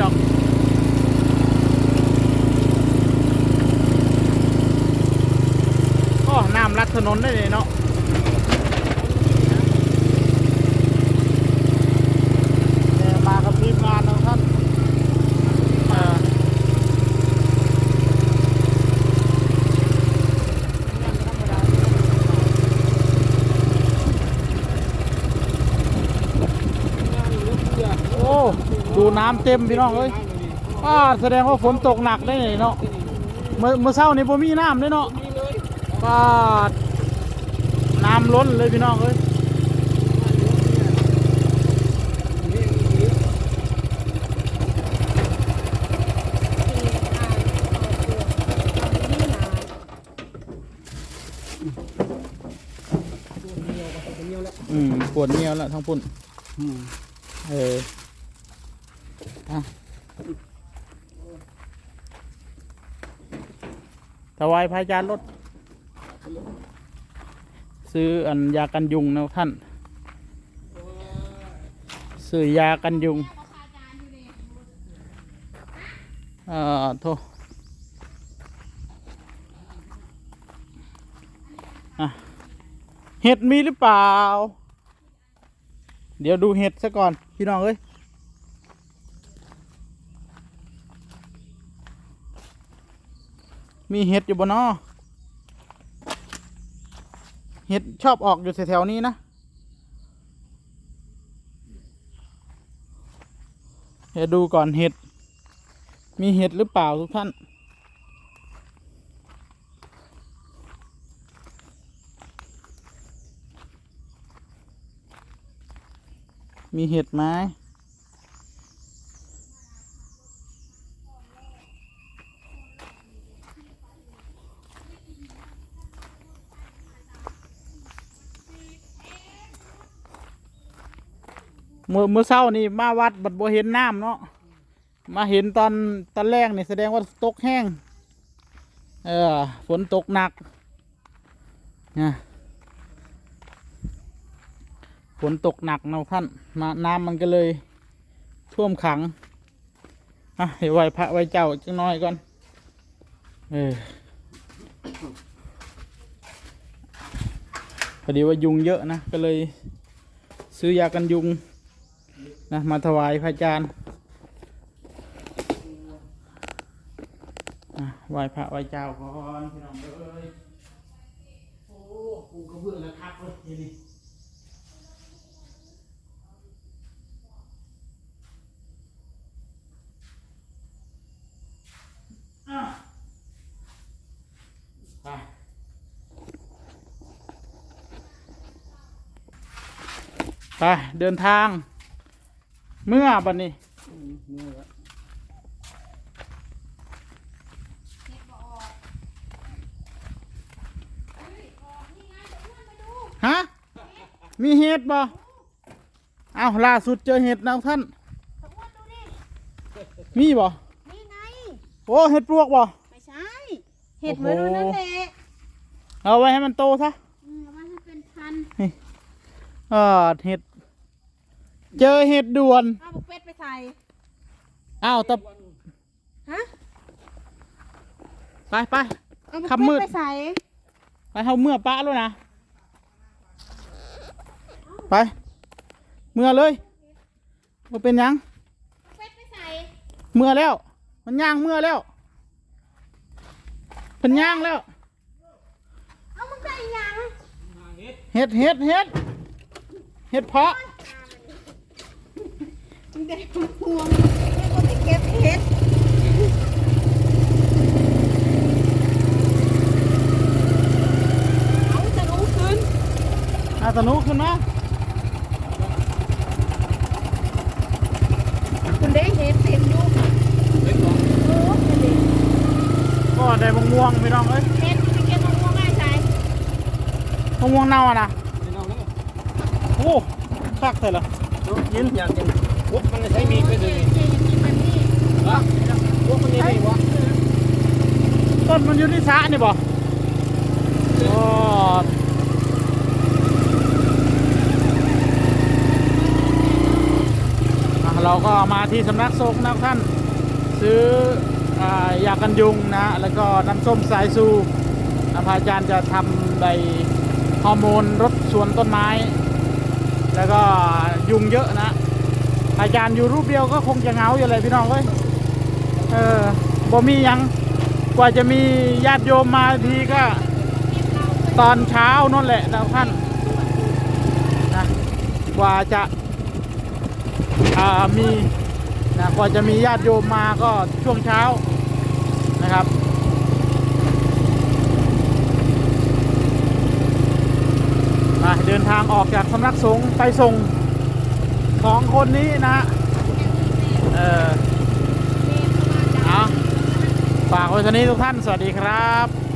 หรอกก็น้ำลัดถนนได้เลยเนาะเนี่ยมากับทีมงานของท่านเอ่อโอ้ ดูน้ำเต็มพี่น้องเอ้ยอ่าแสดงว่าฝนตกหนักได้เลยเนาะเมื่อเมื่อเช้านี้ผมมีน้ำเลยเนาะก็น้ำล้นเลยพี่น้องเอ้ยอืมปวดเนียวแล้วทั้งปุ่นเอออะ ถวายพระอาจารย์รถ ซื้ออันยากันยุงนะท่าน ซื้อยากันยุงเอ่อโทษเห็ดมีหรือเปล่า เดี๋ยวดูเห็ดซะก่อน พี่น้องเอ้ย มีเห็ดอยู่บนนอเห็ดชอบออกอยู่แถวๆนี้นะ เดี๋ยวดูก่อนเห็ด มีเห็ดหรือเปล่าทุกท่าน มีเห็ดไหม มื่อเมื่อเช้านี่มาวัดบัดบ่เห็นน้ำเนาะมาเห็นตอนตอนแรกนี่แสดงว่าตกแห้ง เออฝนตกหนักนะฝนตกหนักนะท่านมาน้ำมันก็เลย ท่วมขังอะเดี๋ยวไหว้พระไหว้เจ้าจังน้อยก่อนเออพอดีว่ายุงเยอะนะ ก็เลยซื้อยากันยุง นะมาถวายพระอาจารย์ไหว้พระไหว้เจ้าก่อนพี่น้องเอ้ยโอ้ปูกระเบื้องแล้วครับเว้ยทีนี่ไปเดินทาง เมื่อบัดนี้ฮะ มีเห็ดบ่เอาล่าสุดเจอเห็ดนะท่านสมมติดูดิมีบ่ นี่ไง โอ้เห็ดปลวกบ่ ไม่ใช่ เห็ดเหมือนโอ้โหนั่นแหละเอาไว้ให้มันโตซะอืมเอามาให้เป็นพันเออเห็ด เจอเห็ดด่วน เอาบุกเป็ดไปใส่อ้าวตะฮะไปไป เอาบุกคำมืเป็ดด ไปใส่ไปเอาเมื่อปะแล้วนะ ไป เมื่อเลยว่าเป็นหยัง บุกเป็ดไปใส่เมื่อแล้ว มันย่างเมื่อแล้วเป็นย่างแล้ว เอามึงได้อีหยังเห็ดเห็ดเห็ดเห็ดเพาะมึง ได้พวงไม่ก็ไปเก็บเห็ดเอาจะรู้ขึ้นอาตนุขึ้นมาคุณได้เห็ดเต็มอยู่โอ้เห็ดเด็ดก็ได้มะม่วงพี่น้องเอ้ยเห็ดไปเก็บมะม่วงง่ายใส่มะม่วงเน่าอะนะโอ้คักเลยล่ะยินอยาก กินปุ๊บมันใช้มีดไปเลยเห็ดที่มันนี่ฮะปุ๊บมันนี่ดีวะต้นมันอยู่ที่สระนี่บ่โอ้อะรเราก็มาที่สำนักสงฆ์นะท่าน ซื้ออายากันยุงนะ แล้วก็น้ำส้มสายซูนะพระอาจารย์จะทำใบฮอร์โมนรดสวนต้นไม้ แล้วก็ยุงเยอะนะพระ อาจารย์อยู่รูปเดียวก็คงจะเหงาอยู่เลยพี่น้องเว้ยเออบ่มียังกว่าจะมีญาติโยมมาทีก็ ตอนเช้านั่นแหละนะท่านนะกว่าจะอ่ามีนะกว่าจะมีญาติโยมมาก็ช่วงเช้านะครับมาเดินทางออกจากสำนักสงฆ์ไปส่ง สองคนนี้นะฮะเออเอาฝากไว้เท่านี้ทุกท่านสวัสดีครับ